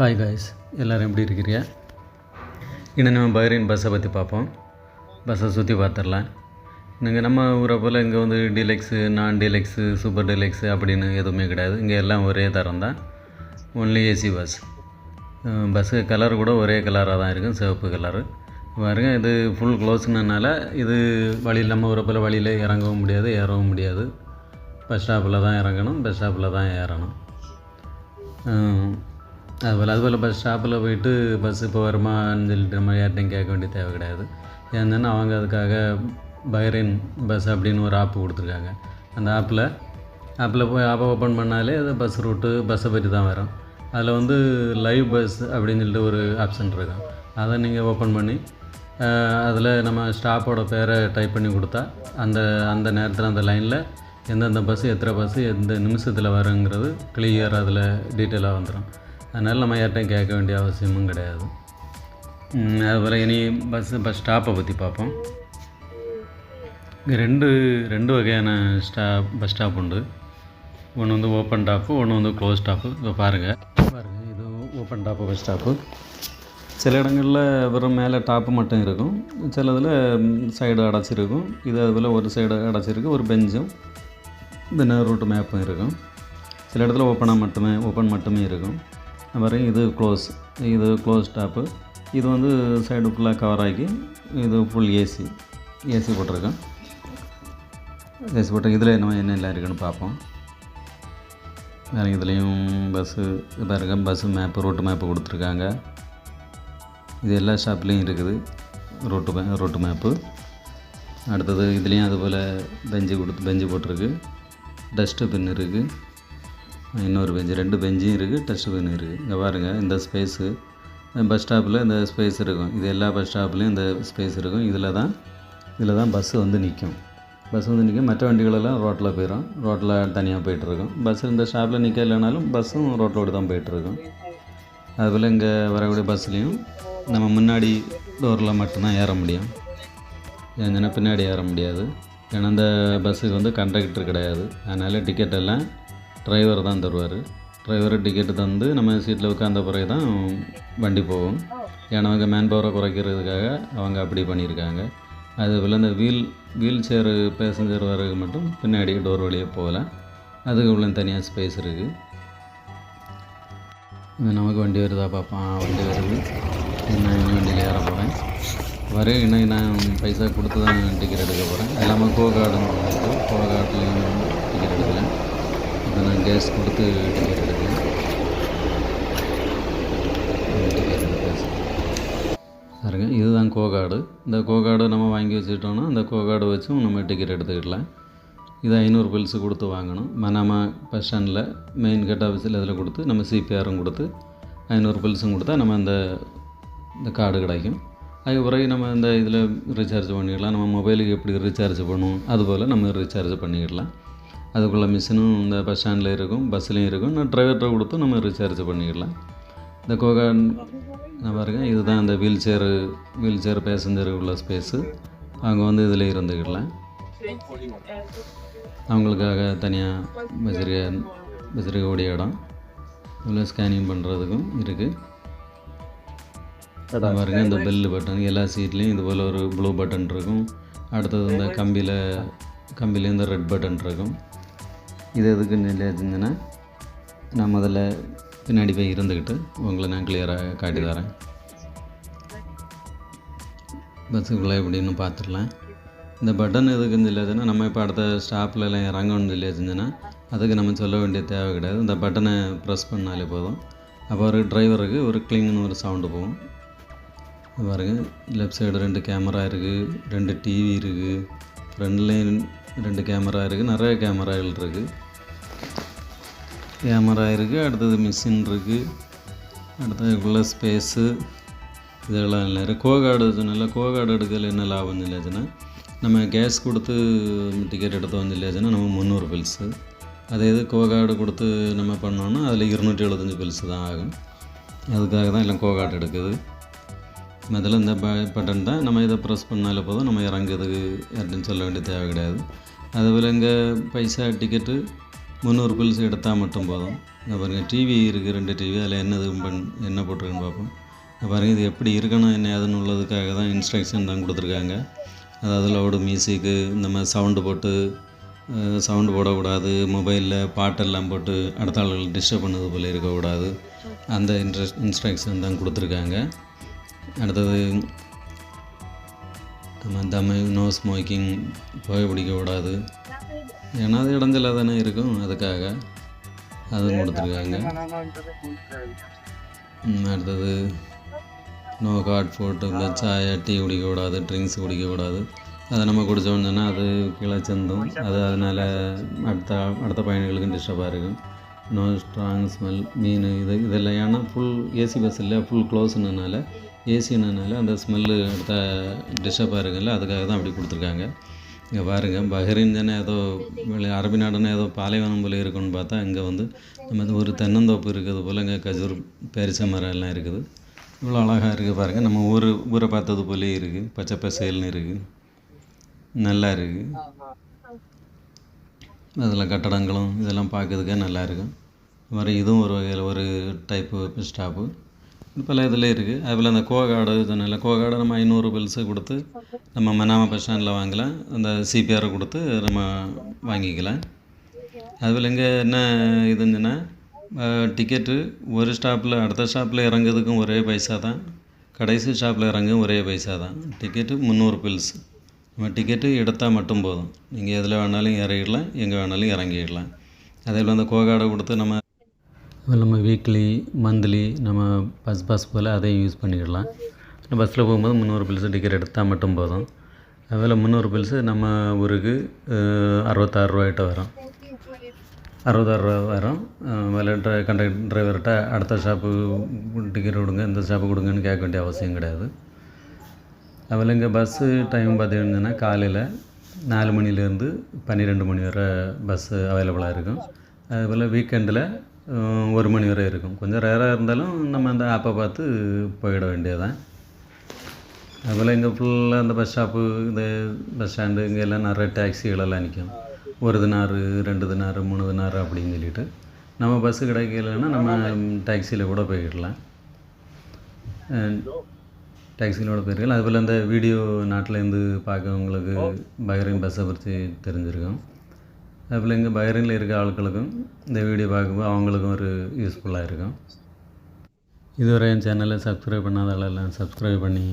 Hi guys எல்லோரும் எப்படி இருக்கிறியா இன்னும் நம்ம பஹ்ரைன் பஸ்ஸை பற்றி பார்ப்போம். பஸ்ஸை சுற்றி பார்த்துடலாம். இங்கே நம்ம ஊரை போல் இங்கே வந்து டீலக்ஸு நான் டீலக்ஸு சூப்பர் டீலக்ஸு அப்படின்னு எதுவுமே கிடையாது. இங்கே எல்லாம் ஒரே தரம் தான். Only AC bus bus colour கூட ஒரே கலராக தான் இருக்கும் சிவப்பு கலரு பாருங்க இது ஃபுல் க்ளோஸ்னனால இது வழியில் நம்ம ஊரை போல் வழியில் இறங்கவும் முடியாது ஏறவும் முடியாது. பஸ் ஸ்டாப்பில் தான் இறங்கணும் பஸ் ஸ்டாப்பில் தான் ஏறணும். ஹம், அதுபோல் அதுபோல் பஸ் ஸ்டாப்பில் போயிட்டு பஸ் இப்போ வருமான்னு சொல்லிட்டு நம்ம யார்ட்டையும் கேட்க வேண்டிய தேவை கிடையாது ஏன்னா அவங்க அதுக்காக பைரின் பஸ் அப்படின்னு ஒரு ஆப் கொடுத்துருக்காங்க அந்த ஆப்பில் ஆப்பில் போய் ஆப்பை ஓப்பன் பண்ணாலே அது பஸ் ரூட்டு பஸ்ஸை பற்றி தான் வரும் அதில் வந்து லைவ் பஸ் அப்படின்னு சொல்லிட்டு ஒரு ஆப்ஷன் இருக்கும் அதை நீங்கள் ஓப்பன் பண்ணி அதில் நம்ம ஸ்டாப்போட பேரை டைப் பண்ணி கொடுத்தா அந்த அந்த நேரத்தில் அந்த லைனில் எந்தெந்த பஸ்ஸு எத்தனை பஸ்ஸு எந்த நிமிஷத்தில் வருங்கிறது கிளியர் அதில் டீட்டெயிலாக வந்துடும் அதனால் நம்ம யார்கிட்டையும் கேட்க வேண்டிய அவசியமும் கிடையாது. அதுபோல் இனி பஸ்ஸு பஸ் ஸ்டாப்பை பற்றி பார்ப்போம். இங்கே ரெண்டு ரெண்டு வகையான ஸ்டா பஸ் ஸ்டாப் உண்டு. ஒன்று வந்து ஓப்பன் டாப்பு ஒன்று வந்து க்ளோஸ் டாப்பு இப்போ பாருங்கள் பாருங்கள் இது ஓப்பன் டாப்பு பஸ் ஸ்டாப்பு சில இடங்களில் வெறும் மேலே டாப்பு மட்டும் இருக்கும். சிலதில் சைடு அடைச்சிருக்கும். இது அதுபோல் ஒரு சைடு அடைச்சிருக்கு ஒரு பெஞ்சும் பின்ன ரூட் மேப்பும் இருக்கும். சில இடத்துல ஓப்பனாக மட்டுமே ஓப்பன் மட்டுமே இருக்கும். அப்புறம் இது க்ளோஸ் இது க்ளோஸ் டாப்பு இது வந்து சைடு ஃபுல்லாக கவர் ஆகி இது ஃபுல் ஏசி ஏசி போட்டிருக்கோம் ஏசி போட்டு இதில் நம்ம என்னெல்லாம் இருக்குன்னு பார்ப்போம். வேறு இதுலேயும் பஸ்ஸு பாருங்க பஸ்ஸு மேப்பு ரோட்டு மேப்பு கொடுத்துருக்காங்க. இது எல்லா ஷாப்லேயும் இருக்குது. ரோட்டு மே ரோட்டு மேப்பு அடுத்தது இதுலேயும் அதுபோல் பெஞ்சு கொடுத்து பெஞ்சு போட்டிருக்கு. டஸ்ட்டு பின் இருக்குது இன்னொரு பெஞ்சு ரெண்டு பெஞ்சும் இருக்குது டச் பின் இருக்குது இங்கே பாருங்கள் இந்த ஸ்பேஸு பஸ் ஸ்டாப்பில் இந்த ஸ்பேஸ் இருக்கும். இது எல்லா பஸ் ஸ்டாப்லேயும் இந்த ஸ்பேஸ் இருக்கும். இதில் தான் இதில் தான் பஸ்ஸு வந்து நிற்கும் பஸ் வந்து நிற்கும் மற்ற வண்டிகளெல்லாம் ரோட்டில் போயிடும் ரோட்டில் தனியாக போயிட்டுருக்கும். பஸ் இந்த ஸ்டாப்பில் நிற்க இல்லைனாலும் பஸ்ஸும் ரோட்டோடு தான் போயிட்டுருக்கும். அதுபோல் இங்கே வரக்கூடிய பஸ்லேயும் நம்ம முன்னாடி டோரில் மட்டும்தான் ஏற முடியும். ஏன்னா பின்னாடி ஏற முடியாது. ஏன்னா அந்த பஸ்ஸுக்கு வந்து கண்டக்டர் கிடையாது. அதனால் டிக்கெட் எல்லாம் டிரைவர் தான் தருவார். டிரைவர் டிக்கெட்டு தந்து நம்ம சீட்டில் உட்காந்த பிறகு தான் வண்டி போகும். ஏன்னா அவங்க மேன் பவரை குறைக்கிறதுக்காக அவங்க அப்படி பண்ணியிருக்காங்க. அதுபோல் இந்த வீல் வீல் சேரு பேசஞ்சர் வரது மட்டும் பின்னாடி டோர் வழியே போகலாம் அதுக்கு உள்ள தனியாக ஸ்பேஸ் இருக்குது நமக்கு வண்டி வருதா பார்ப்போம் வண்டி வருது. நான் வண்டியில் ஏற போகிறேன் வரே இன்னும் நான் பைசா கொடுத்து தான் டிக்கெட் எடுக்க போகிறேன் எல்லாமே கோ கார்டுன்னு கோ கார்டில் டிக்கெட் எடுக்கலை. இப்போ நான் கேஸ் கொடுத்து டிக்கெட் எடுக்கிறேன் பாருங்க இதுதான் கோ கார்டு இந்த கோ நம்ம வாங்கி வச்சுட்டோம்னா அந்த கோ வச்சும் நம்ம டிக்கெட் எடுத்துக்கிடலாம். இது ஐநூறு பில்ஸு கொடுத்து வாங்கணும். மனாமா பஸ் ஸ்டாண்டில் மெயின் கட் ஆஃபீஸில் இதில் கொடுத்து நம்ம சிபிஆரும் கொடுத்து ஐநூறு பில்ஸும் கொடுத்தா நம்ம அந்த இந்த கார்டு கிடைக்கும். அதுக்கு பிறகு நம்ம இந்த இதில் ரீசார்ஜ் பண்ணிக்கலாம் நம்ம மொபைலுக்கு எப்படி ரீசார்ஜ் பண்ணுவோம் அதுபோல் நம்ம ரீசார்ஜ் பண்ணிக்கிடலாம் அதுக்குள்ளே மிஷினும் இந்த பஸ் ஸ்டாண்டில் இருக்கும் பஸ்லேயும் இருக்கும். நான் டிரைவர்கிட்ட கொடுத்து நம்ம ரீசார்ஜ் பண்ணிக்கிடலாம் இந்த கோகா நான் பாருங்க இதுதான் அந்த wheel chair wheel chair passenger உள்ள ஸ்பேஸு அவங்க வந்து இதில் இருந்துக்கிடலாம். அவங்களுக்காக தனியாக வச்சிருக்க வச்சிருக்கக்கூடிய இடம். இதில் ஸ்கேனிங் பண்ணுறதுக்கும் இருக்குது பாருங்க இந்த பெல் பட்டன் எல்லா சீட்லேயும் இது போல் ஒரு ப்ளூ பட்டன் இருக்கும். அடுத்தது இந்த கம்பியில் கம்பியில் இந்த ரெட் பட்டன் இருக்கும். இது எதுக்கு நிலையாச்சுங்கன்னா நான் முதல்ல பின்னாடி போய் இருந்துக்கிட்டு உங்களை நான் கிளியராக காட்டி தரேன். பஸ்ஸுக்குள்ளே எப்படின்னு பார்த்துடலாம். இந்த பட்டன் எதுக்குன்னு சொல்லியாச்சுன்னா நம்ம இப்போ அடுத்த ஸ்டாப்லலாம் இறங்கணும்னு சொல்லியாச்சுன்னா அதுக்கு நம்ம சொல்ல வேண்டிய தேவை கிடையாது. இந்த பட்டனை ப்ரெஸ் பண்ணாலே போதும். அப்போ ஒரு டிரைவருக்கு ஒரு கிளிங்னு ஒரு சவுண்டு போகும். பாருங்கள் பாருங்க லெஃப்ட் சைடு ரெண்டு கேமரா இருக்குது ரெண்டு டிவி இருக்குது ஃப்ரண்ட்லேயும் ரெண்டு கேமரா இருக்குது நிறைய கேமராகள் இருக்குது கேமரா இருக்குது அடுத்தது மிஷின் இருக்குது அடுத்தது உள்ள ஸ்பேஸு இதெல்லாம் இல்லை. இருக்குது கோகார்டு சொன்னால கோகார்டு எடுக்கல என்ன லாபம் இல்லையாச்சுன்னா நம்ம கேஸ் கொடுத்து டிக்கெட் எடுத்தோம் இல்லையாச்சுன்னா நம்ம முந்நூறு பில்ஸு அதே இது கோகார்டு கொடுத்து நம்ம பண்ணோன்னா அதில் இருநூற்றி எழுபத்தஞ்சி பில்ஸு தான் ஆகும். அதுக்காக தான் எல்லாம் கோகார்டு எடுக்குது. முதல்ல இந்த ப- பட்டன் தான் நம்ம இதை ப்ரெஸ் பண்ணாலே போதும் நம்ம இறங்குறதுக்கு யார்ட்டையும் சொல்ல வேண்டிய தேவை கிடையாது. அதுபோல் இங்கே பைசா டிக்கெட்டு முந்நூறு பில்ஸ் எடுத்தால் மட்டும் போதும். இங்கே பாருங்கள் டிவி இருக்குது ரெண்டு டிவி அதில் என்னது பண் என்ன போட்டிருக்குன்னு பார்ப்போம். இங்கே பாருங்கள் இது எப்படி இருக்கணும் என்ன ஏதுன்னு உள்ளதுக்காக தான் இன்ஸ்ட்ரக்ஷன் தான் கொடுத்துருக்காங்க. அதாவது லவுடு மியூசிக்கு இந்த மாதிரி சவுண்டு போட்டு சவுண்டு போடக்கூடாது மொபைலில் பாட்டெல்லாம் போட்டு அடுத்த ஆளுகள் டிஸ்டர்ப் பண்ணது போல் இருக்கக்கூடாது. அந்த இன்ட்ரெஸ் இன்ஸ்ட்ரக்ஷன் தான் கொடுத்துருக்காங்க. அடுத்தது நம்ம தமிழ் நோ ஸ்மோக்கிங் புகை பிடிக்கக்கூடாது ஏன்னா அது இடைஞ்சலாக தானே இருக்கும் அதுக்காக அதுவும் கொடுத்துருக்காங்க அடுத்தது நோ காட் ஃபுட் இந்த சாயா டீ குடிக்கக்கூடாது ட்ரிங்க்ஸ் குடிக்கக்கூடாது அதை நம்ம குடித்தோம்னா அது கீழே சிந்தும் அது அதனால் அடுத்த அடுத்த பயணிகளுக்கும் டிஸ்டர்பாக இருக்கும் நோ ஸ்ட்ராங் ஸ்மெல் மீன் இது இதெல்லாம் ஏன்னா ஃபுல் ஏசி பஸ் இல்லை ஃபுல் க்ளோஸ்னனால ஏசினால அந்த ஸ்மெல்லு எடுத்தால் டிஸ்டர்பாக இருக்குல்ல அதுக்காக தான் அப்படி கொடுத்துருக்காங்க. இங்கே பாருங்கள் பஹ்ரைன் தானே ஏதோ அரபி நாடுனா ஏதோ பாலைவனம் போல இருக்குன்னு பார்த்தா இங்கே வந்து நம்ம ஒரு தென்னந்தோப்பு இருக்குது போல் இங்கே கஜூர் பேரிச மரம் எல்லாம் இருக்குது. இவ்வளோ அழகாக இருக்குது பாருங்கள் நம்ம ஊர் ஊரை பார்த்தது போலே இருக்குது பச்சை பசேல்னு இருக்குது நல்லா இருக்குது அதில் கட்டடங்களும் இதெல்லாம் பார்க்கறதுக்கே நல்லா இருக்கும். மாதிரி இதுவும் ஒரு வகையில் ஒரு டைப்பு ஸ்டாப்பு பல இதில் இருக்குது அதுபோல் அந்த கோகாடு சொன்னல கோகாடு நம்ம ஐநூறு பில்ஸு கொடுத்து நம்ம மனாம பஸ் ஸ்டாண்டில் வாங்கலாம். அந்த சிபிஆரை கொடுத்து நம்ம வாங்கிக்கலாம். அதுபோல் இங்கே என்ன இதுங்கன்னா டிக்கெட்டு ஒரு ஸ்டாப்பில் அடுத்த ஸ்டாப்பில் இறங்குறதுக்கும் ஒரே பைசா தான். கடைசி ஸ்டாப்பில் இறங்கும் ஒரே பைசா தான். டிக்கெட்டு முந்நூறு பில்ஸ் நம்ம டிக்கெட்டு எடுத்தால் மட்டும் போதும். நீங்கள் எதில் வேணாலும் இறங்கிடலாம் எங்கே வேணாலும் இறங்கிடலாம். அதே போல் அந்த கோகாடை கொடுத்து நம்ம நம்ம வீக்லி மந்த்லி நம்ம பஸ் பாஸ் போல் அதையும் யூஸ் பண்ணிக்கிடலாம் பஸ்ஸில் போகும்போது முந்நூறு பில்ஸு டிக்கெட் எடுத்தால் மட்டும் போதும். அதுபோல் முந்நூறு பில்ஸு நம்ம ஊருக்கு அறுபத்தாறு ரூபாய்கிட்ட வரும். அறுபத்தாறு ரூபா வரும். அதில் ட்ரை கண்டக்டர் டிரைவர்கிட்ட அடுத்த ஷாப்பு டிக்கெட் கொடுங்க இந்த ஷாப்பு கொடுங்கன்னு கேட்க வேண்டிய அவசியம் கிடையாது. அதில் இங்கே பஸ்ஸு டைம் பார்த்தீங்கன்னா காலையில் நாலு மணிலேருந்து பன்னிரெண்டு மணி வரை பஸ்ஸு அவைலபிளாக இருக்கும். அதுபோல் வீக்கெண்டில் ஒரு மணி வரை இருக்கும். கொஞ்சம் ரேராக இருந்தாலும் நம்ம அந்த ஆப்பை பார்த்து போயிட வேண்டியதுதான். அதுபோல் இங்கே ஃபுல்லாக இந்த பஸ் ஸ்டாப்பு இந்த பஸ் ஸ்டாண்டு இங்கே எல்லாம் நிறைய டாக்ஸிகளெல்லாம் நிற்கும் ஒரு தினாறு ரெண்டு தினாறு மூணு தினாறு அப்படின்னு சொல்லிட்டு நம்ம பஸ்ஸு கிடைக்கலன்னா நம்ம டாக்ஸியில் கூட போய்க்கிடலாம் டாக்ஸிகளோட போயிருக்கலாம் அதுபோல் இந்த வீடியோ நாட்டிலேருந்து பார்க்கவங்களுக்கு பஹ்ரைன் பஸ்ஸை பற்றி தெரிஞ்சிருக்கும். அதுபோல் இங்கே பைரனில் இருக்க ஆட்களுக்கும் இந்த வீடியோ பார்க்கும்போது அவங்களுக்கும் ஒரு யூஸ்ஃபுல்லாக இருக்கும். இதுவரை என் சேனலை சப்ஸ்கிரைப் பண்ணாத ஆளெல்லாம் சப்ஸ்கிரைப் பண்ணி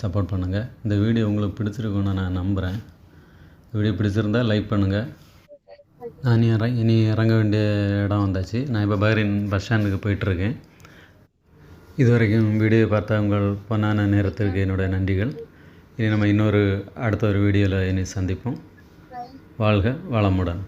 சப்போர்ட் பண்ணுங்கள் இந்த வீடியோ உங்களுக்கு பிடிச்சிருக்குன்னு நான் நம்புகிறேன் வீடியோ பிடிச்சிருந்தால் லைக் பண்ணுங்கள் நான் இற இனி இறங்க வேண்டிய இடம் வந்தாச்சு. நான் இப்போ பைரின் பஸ் ஸ்டாண்டுக்கு போயிட்டுருக்கேன். இதுவரைக்கும் வீடியோ பார்த்த உங்கள் பொன்னான நேரத்திற்கு என்னுடைய நன்றிகள். இனி நம்ம இன்னொரு அடுத்த ஒரு வீடியோவில் இனி சந்திப்போம். வாழ்க வளமுடன்.